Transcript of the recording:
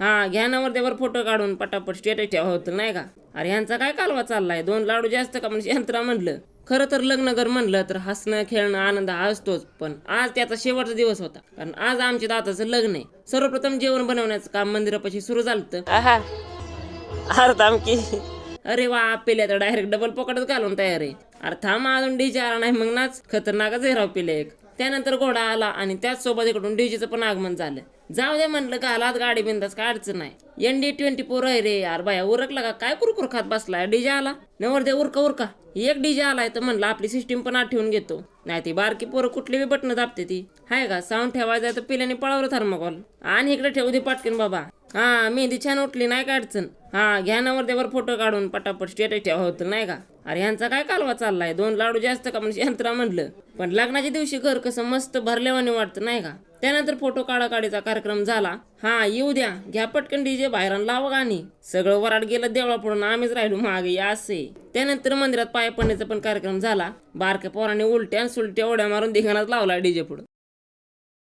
हा घ्या नवरदेवर फोटो काढून पटापट स्टेटस ठेवा होतं नाही का? अरे ह्यांचा काय कालवा चाललाय? दोन लाडू जास्त का म्हणजे यंत्रा म्हणलं? खरं तर लग्न कर म्हणलं तर हसणं खेळणं आनंद हा असतोच पण आज त्याचा शेवटचा दिवस होता. कारण आज आमच्या दाताचं लग्न आहे. सर्वप्रथम जेवण बनवण्याचं काम मंदिरापाशी सुरू झालं अरे वा पेल्या तर डायरेक्ट डबल पकडच घालून तयार आहे. अरे थांब अजून डीजे आला नाही मग नाच. खतरनाकच आहे राव पेले एक. त्यानंतर घोडा आला आणि त्याच सोबत इकडून डीजेचं पण आगमन झालं. जाऊ दे म्हणलं घालात गाडी बिंदास काय अडचण नाही. एन डी ट्वेंटी फोर आहे रे यार बाया उरकला का? काय कुरकुर खात बसलाय? डीजे आला? नवर दे उरका उरका. एक डीजे आलाय तर म्हणलं आपली सिस्टीम पण आठवून घेतो. नाही ती बारकी पोरं कुठली बी बटणं दाबते ती. हाय का? साऊंड ठेवायचं तर पिल्याने पळावलं थर्माकॉल आणि इकडे ठेवू दे पाटकेन बाबा. हा मेहंदी छान उठली नाही का अडचण. हा घ्या नवरदेवर फोटो काढून पटापट स्टेटस ठेवा होतं नाही का? अरे ह्यांचा काय कालवा चाललाय? दोन लाडू जास्त का म्हणजे यंत्रा म्हणलं. पण लग्नाच्या दिवशी घर कसं मस्त भरल्यावाने वाटतं नाही का? त्यानंतर फोटो काढाकाढीचा कार्यक्रम झाला. हा येऊ द्या. घ्या पटकन डीजे बाहेर आणि लावा गाणी. सगळं वराड गेलं देवळा पडून आम्हीच राहिलो मागे असे. त्यानंतर मंदिरात पाय पडण्याचा पण कार्यक्रम झाला. बारक्या पोराने उलट्या आणि सुलट्या ओढ्या मारून धिंगाणाच लावला डीजे पुढं.